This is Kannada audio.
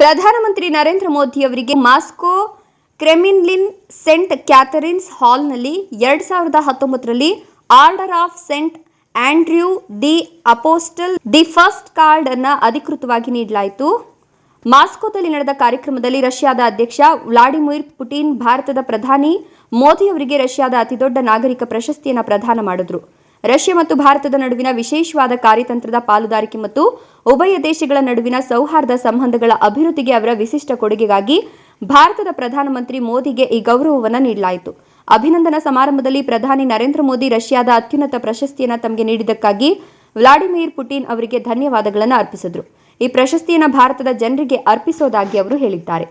ಪ್ರಧಾನಮಂತ್ರಿ ನರೇಂದ್ರ ಮೋದಿ ಅವರಿಗೆ ಮಾಸ್ಕೋ, ಕ್ರೆಮಿನ್ಲಿನ್, ಸೆಂಟ್ ಕ್ಯಾಥರಿನ್ಸ್ ಹಾಲ್ನಲ್ಲಿ ಎರಡ್ ಸಾವಿರದ ಹತ್ತೊಂಬತ್ತರಲ್ಲಿ order of saint Andrew the apostle, the first card ಅನ್ನು ಅಧಿಕೃತವಾಗಿ ನೀಡಲಾಯಿತು. ಮಾಸ್ಕೋದಲ್ಲಿ ನಡೆದ ಕಾರ್ಯಕ್ರಮದಲ್ಲಿ ರಷ್ಯಾದ ಅಧ್ಯಕ್ಷ ವ್ಲಾಡಿಮಿರ್ ಪುಟಿನ್, ಭಾರತದ ಪ್ರಧಾನಿ ಮೋದಿ ಅವರಿಗೆ ರಷ್ಯಾದ ಅತಿದೊಡ್ಡ ನಾಗರಿಕ ಪ್ರಶಸ್ತಿಯನ್ನು ಪ್ರದಾನ ಮಾಡಿದ್ರು. ರಷ್ಯಾ ಮತ್ತು ಭಾರತದ ನಡುವಿನ ವಿಶೇಷವಾದ ಕಾರ್ಯತಂತ್ರದ ಪಾಲುದಾರಿಕೆ ಮತ್ತು ಉಭಯ ದೇಶಗಳ ನಡುವಿನ ಸೌಹಾರ್ದ ಸಂಬಂಧಗಳ ಅಭಿವೃದ್ಧಿಗೆ ಅವರ ವಿಶಿಷ್ಟ ಕೊಡುಗೆಗಾಗಿ ಭಾರತದ ಪ್ರಧಾನಮಂತ್ರಿ ಮೋದಿಗೆ ಈ ಗೌರವವನ್ನು ನೀಡಲಾಯಿತು. ಅಭಿನಂದನಾ ಸಮಾರಂಭದಲ್ಲಿ ಪ್ರಧಾನಿ ನರೇಂದ್ರ ಮೋದಿ ರಷ್ಯಾದ ಅತ್ಯುನ್ನತ ಪ್ರಶಸ್ತಿಯನ್ನು ತಮಗೆ ನೀಡಿದ್ದಕ್ಕಾಗಿ ವ್ಲಾಡಿಮಿರ್ ಪುಟಿನ್ ಅವರಿಗೆ ಧನ್ಯವಾದಗಳನ್ನು ಅರ್ಪಿಸಿದರು. ಈ ಪ್ರಶಸ್ತಿಯನ್ನು ಭಾರತದ ಜನರಿಗೆ ಅರ್ಪಿಸೋದಾಗಿ ಅವರು ಹೇಳಿದ್ದಾರೆ.